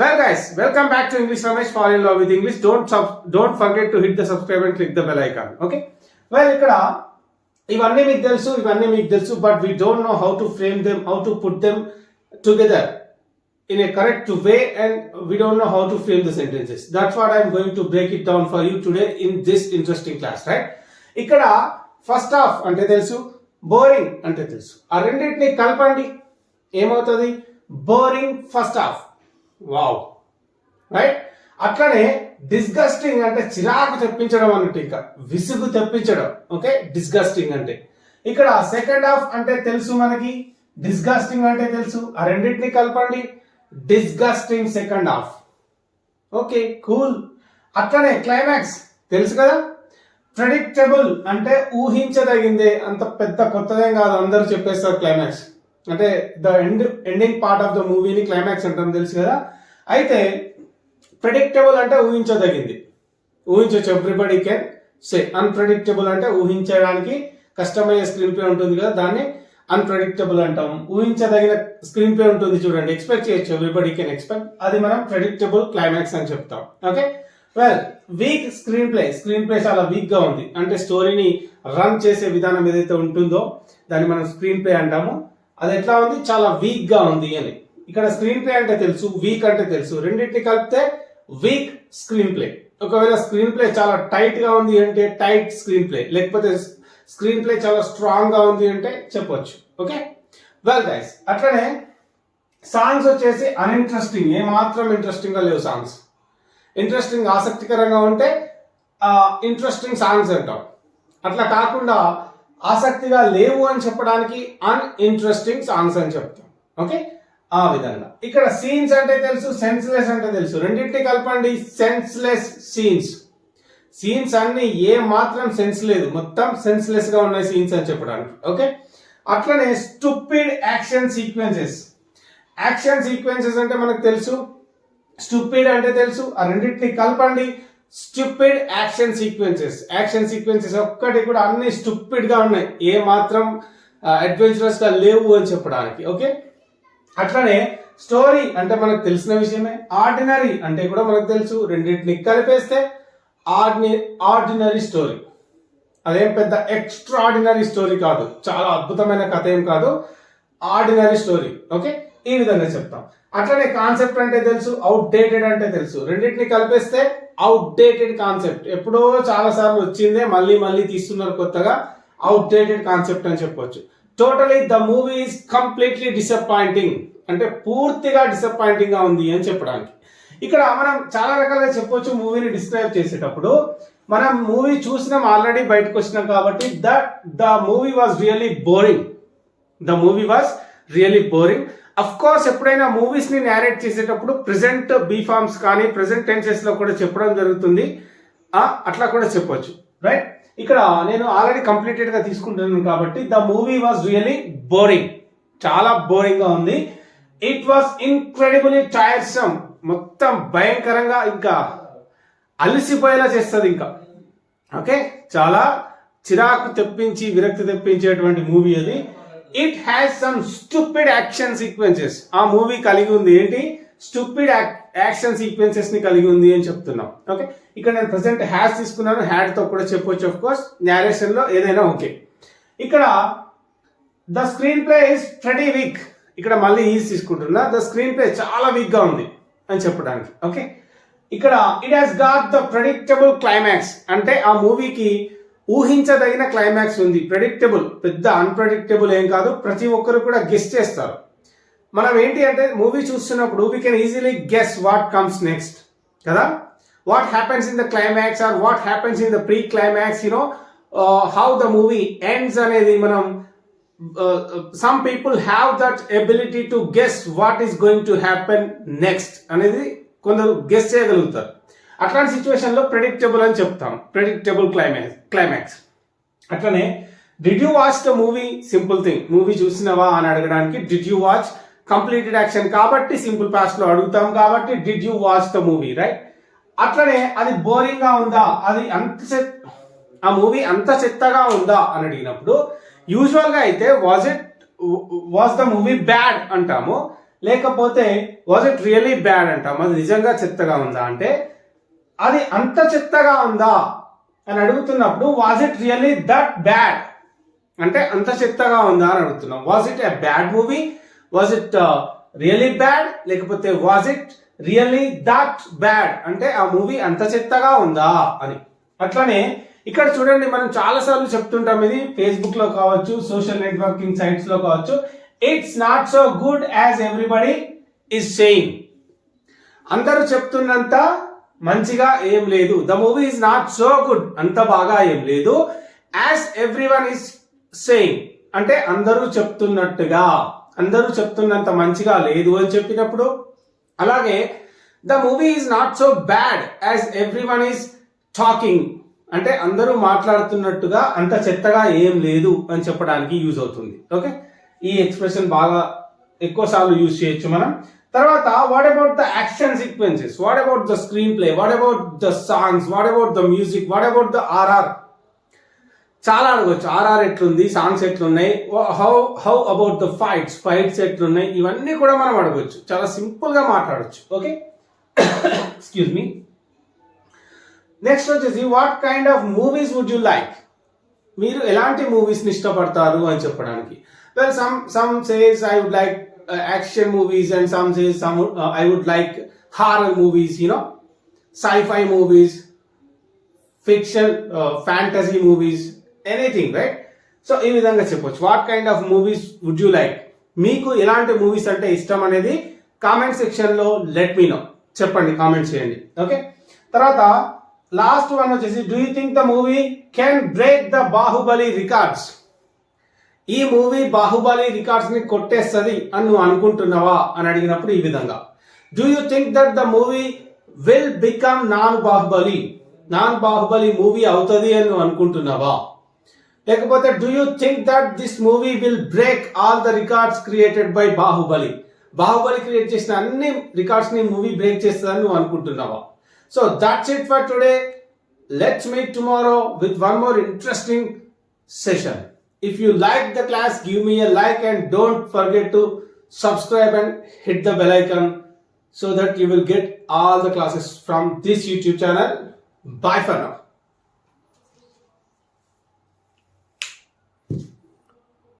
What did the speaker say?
Well guys welcome back to English Ramesh fall in love with English don't sub don't forget to hit the subscribe and click the bell icon okay well ఇక్కడ ఇవన్నీ మీకు తెలుసు ఇవన్నీ మీకు తెలుసు but we don't know how to frame them how to put them together in a correct way and we don't know how to frame the sentences that's what I'm going to break it down for you today in this interesting class right ఇక్కడ first half అంటే తెలుసు boring అంటే తెలుసు ఆ రెండింటిని కలపండి ఏమవుతుంది boring first half wow. Right అట్లనే డిస్గస్టింగ్ అంటే చిరాకు తెప్పించడం అన్నట్టు ఇంకా విసుగు తెప్పించడం. ఓకే డిస్గస్టింగ్ అంటే. ఇక్కడ సెకండ్ హాఫ్ అంటే తెలుసు మనకి. డిస్గస్టింగ్ అంటే తెలుసు. ఆ రెండింటిని కలపండి. Disgusting second half okay cool అట్లనే క్లైమాక్స్ తెలుసు కదా? ప్రెడిక్టబుల్ అంటే ఊహించదగిందే. అంత పెద్ద కొత్తదేం కాదు. అందరూ చెప్పేస్తారు క్లైమాక్స్ అంటే the end ending part of the మూవీని క్లైమాక్స్ అంటాం తెలుసు కదా. అయితే ప్రెడిక్టబుల్ అంటే ఊహించదగింది. ఊహించవచ్చు ఎవ్రీబడి కెన్ సే అన్ప్రెడిక్టబుల్ అంటే ఊహించడానికి కష్టమయ్యే స్క్రీన్ ప్లే ఉంటుంది కదా దాన్ని అన్ప్రెడిక్టబుల్ అంటాం. ఊహించదగిన స్క్రీన్ ప్లే ఉంటుంది చూడండి ఎక్స్పెక్ట్ చేయొచ్చు ఎవ్రీబడి కెన్ ఎక్స్పెక్ట్ అది మనం ప్రెడిక్టబుల్ క్లైమాక్స్ అని చెప్తాం. Okay well weak screenplay screenplay చాలా వీక్గా ఉంది. అంటే స్టోరీని రన్ చేసే విధానం ఏదైతే ఉంటుందో దాన్ని మనం స్క్రీన్ ప్లే అంటాము. అది ఎట్లా ఉంది? చాలా వీక్గా ఉంది అని. ఇక్కడ స్క్రీన్ ప్లే అంటే తెలుసు వీక్ అంటే తెలుసు. రెండింటిని కలిపితే వీక్ స్క్రీన్ ప్లే ఒకవేళ స్క్రీన్ ప్లే చాలా టైట్గా ఉంది అంటే టైట్ స్క్రీన్ ప్లే లేకపోతే స్క్రీన్ ప్లే చాలా స్ట్రాంగ్గా ఉంది అంటే చెప్పొచ్చు. ఓకే వెల్ గైస్ అట్లనే సాంగ్స్ వచ్చేసి అన్ఇంట్రెస్టింగ్ ఏ మాత్రం ఇంట్రెస్టింగ్గా లేవు సాంగ్స్ ఇంట్రెస్టింగ్ ఆసక్తికరంగా ఉంటే ఇంట్రెస్టింగ్ సాంగ్స్ అంటాం. అట్లా కాకుండా ఆసక్తిగా లేవు అని చెప్పడానికి అన్ఇంట్రెస్టింగ్ సాంగ్స్ అని చెప్తాం. ఓకే ఆ విధంగా. ఇక్కడ సీన్స్ అంటే తెలుసు సెన్స్లెస్ అంటే తెలుసు. రెండింటిని కలపండి. సెన్స్లెస్ సీన్స్ సీన్స్ అన్ని ఏ మాత్రం సెన్స్ లేదు. మొత్తం సెన్స్లెస్గా ఉన్నాయి సీన్స్ అని చెప్పడానికి. ఓకే అట్లనే stupid action sequences action sequences అంటే మనకు తెలుసు. స్టూపిడ్ అంటే తెలుసు. ఆ రెండింటిని కలపండి. Stupid action sequences. Action sequences ఒక్కటి కూడా అన్ని స్టూపిడ్గా ఉన్నాయి. ఏ మాత్రం అడ్వెంచరస్గా లేవు అని చెప్పడానికి ఓకే? అట్లనే స్టోరీ అంటే మనకు తెలిసిన విషయమే. ఆర్డినరీ అంటే కూడా మనకు తెలుసు. రెండింటిని కలిపేస్తే ఆర్డినరీ ఆర్డినరీ స్టోరీ. అదేం పెద్ద ఎక్స్ట్రాడినరీ స్టోరీ కాదు. చాలా అద్భుతమైన కథ ఏం కాదు. Ordinary story okay? ఈ విధంగా చెప్తాం. అట్లనే కాన్సెప్ట్ అంటే తెలుసు అవుట్ డేటెడ్ అంటే తెలుసు. రెండింటిని కలిపేస్తే అవుట్ డేటెడ్ కాన్సెప్ట్ ఎప్పుడో చాలా సార్లు వచ్చిందే మళ్ళీ మళ్ళీ తీస్తున్నారు కొత్తగా అవుట్ డేటెడ్ కాన్సెప్ట్ అని చెప్పొచ్చు. Totally the movie is completely disappointing అంటే పూర్తిగా డిసప్పాయింటింగ్గా ఉంది అని చెప్పడానికి. ఇక్కడ మనం చాలా రకాలుగా చెప్పొచ్చు మూవీని డిస్క్రైబ్ చేసేటప్పుడు. మనం మూవీ చూసినాం ఆల్రెడీ బయటకు వచ్చినాం కాబట్టి the the movie was really boring the movie was really boring of course ఎప్పుడైనా మూవీస్ని నేరేట్ చేసేటప్పుడు ప్రెసెంట్ బీఫామ్స్ కానీ ప్రెసెంట్ టెన్సెస్లో కూడా చెప్పడం జరుగుతుంది. అట్లా కూడా చెప్పొచ్చు రైట్ ఇక్కడ నేను ఆల్రెడీ కంప్లీటెడ్గా తీసుకుంటున్నాను కాబట్టి the movie was really boring చాలా బోరింగ్గా ఉంది. ఇట్ వాస్ ఇన్క్రెడిబుల్లీ టైర్సమ్ మొత్తం భయంకరంగా ఇంకా అలసిపోయేలా చేస్తుంది ఇంకా. ఓకే చాలా చిరాకు తెప్పించి విరక్తి తెప్పించేటువంటి మూవీ అది. It has some stupid action sequences ఆ మూవీ కలిగి ఉంది ఏంటి? స్టూపిడ్ యాక్షన్ సీక్వెన్సెస్ని కలిగి ఉంది అని చెప్తున్నాం. ఓకే ఇక్కడ నేను ప్రెసెంట్ హ్యాస్ తీసుకున్నాను. హ్యాడ్తో కూడా చెప్పొచ్చు ఆఫ్ కోర్స్ నేరేషన్లో ఏదైనా ఓకే ఇక్కడ the screenplay is pretty weak ఇక్కడ మళ్ళీ ఈజ్ తీసుకుంటున్నా. ద స్క్రీన్ ప్లే చాలా వీక్గా ఉంది అని చెప్పడానికి. ఓకే ఇక్కడ it has got the predictable climax అంటే ఆ మూవీకి ఊహించదగిన క్లైమాక్స్ ఉంది. ప్రెడిక్టబుల్ పెద్ద అన్ప్రెడిక్టబుల్ ఏం కాదు. ప్రతి ఒక్కరు కూడా గెస్ట్ చేస్తారు. మనం ఏంటి అంటే మూవీ చూస్తున్నప్పుడు we can easily guess what comes next కదా? What happens in the climax or what happens in the pre climax you know how the movie ends అనేది మనం some people have that ability to guess what is going to happen next అనేది కొందరు guess చేయగలుగుతారు. అట్లాంటి సిచ్యువేషన్లో predictable అని చెప్తాం. Predictable climax climax అట్లనే did you watch the movie simple thing movie చూసినవా అని అడగడానికి did you watch completed action కాబట్టి సింపుల్ పాస్ట్లో అడుగుతాం కాబట్టి did you watch the movie right అట్లనే అది బోరింగ్గా ఉందా? అది అంత చెత్త ఆ మూవీ అంత చెత్తగా ఉందా? అని అడిగినప్పుడు యూజువల్గా అయితే was it was the movie bad అంటాము. లేకపోతే వాజ్ ఇట్ రియలీ బ్యాడ్ అంటాము. అది నిజంగా చెత్తగా ఉందా? అంటే అది అంత చెత్తగా ఉందా? అని అడుగుతున్నప్పుడు was it really that bad అంటే అంత చెత్తగా ఉందా అని అడుగుతున్నాం. Was it a bad movie was it really bad లేకపోతే was it really that bad అంటే ఆ మూవీ అంత చెత్తగా ఉందా అని. అట్లానే ఇక్కడ చూడండి మనం చాలా సార్లు చెప్తుంటాం ఇది ఫేస్బుక్లో కావచ్చు సోషల్ నెట్వర్కింగ్ సైట్స్లో కావచ్చు. It's not so good as everybody is saying అందరూ చెప్తున్నంత మంచిగా ఏం లేదు. The movie is not so good అంత బాగా ఏం లేదు. As everyone is saying అంటే అందరూ చెప్తున్నట్టుగా. అందరూ చెప్తున్నంత మంచిగా లేదు అని చెప్పినప్పుడు. అలాగే the movie is not so bad as everyone is talking అంటే అందరూ మాట్లాడుతున్నట్టుగా అంత చెత్తగా ఏం లేదు అని చెప్పడానికి యూజ్ అవుతుంది. ఓకే ఈ ఎక్స్ప్రెషన్ బాగా ఎక్కువ సార్లు యూజ్ చేయొచ్చు మనం. తర్వాత what about the action sequences what about the screenplay what about the songs what about the music what about the RR చాలా అడగవచ్చు ఆర్ఆర్ ఎట్లుంది? సాంగ్స్ ఎట్లున్నాయి? How how about the fights fights ఎట్లున్నాయి? ఇవన్నీ కూడా మనం అడగవచ్చు చాలా సింపుల్గా మాట్లాడచ్చు. ఓకే ఎక్స్క్యూజ్ మీ నెక్స్ట్ వచ్చేసి what kind of movies would you like మీరు ఎలాంటి మూవీస్ని ఇష్టపడతారు అని చెప్పడానికి? Well some some says I would like action movies and some uh, some I would like movies, movies you know sci-fi movies fiction uh, fantasy movies anything right so ఈ విధంగా చెప్పొచ్చు. What kind of movies would you like మీకు ఎలాంటి movies అంటే ఇష్టం అనేది comment సెక్షన్లో let me know చెప్పండి కామెంట్ చేయండి. ఓకే తర్వాత లాస్ట్ వన్ వచ్చేసి do you think the movie can break the Baahubali records ఈ మూవీ బాహుబలి రికార్డ్స్ని కొట్టేస్తుంది అని నువ్వు అనుకుంటున్నావా అని అడిగినప్పుడు ఈ విధంగా. Do you think that the movie will become non Baahubali non Baahubali movie అవుతుంది అని నువ్వు అనుకుంటున్నావా? లేకపోతే do you think that this movie will break all the records created by Baahubali? Baahubali create చేసిన అన్ని రికార్డ్స్ని మూవీ బ్రేక్ చేస్తుందని నువ్వు అనుకుంటున్నావా? So that's it for today let's meet tomorrow with one more interesting session If you like the class, give me a like and don't forget to subscribe and hit the bell icon so that you will get all the classes from this YouTube channel. Bye for now.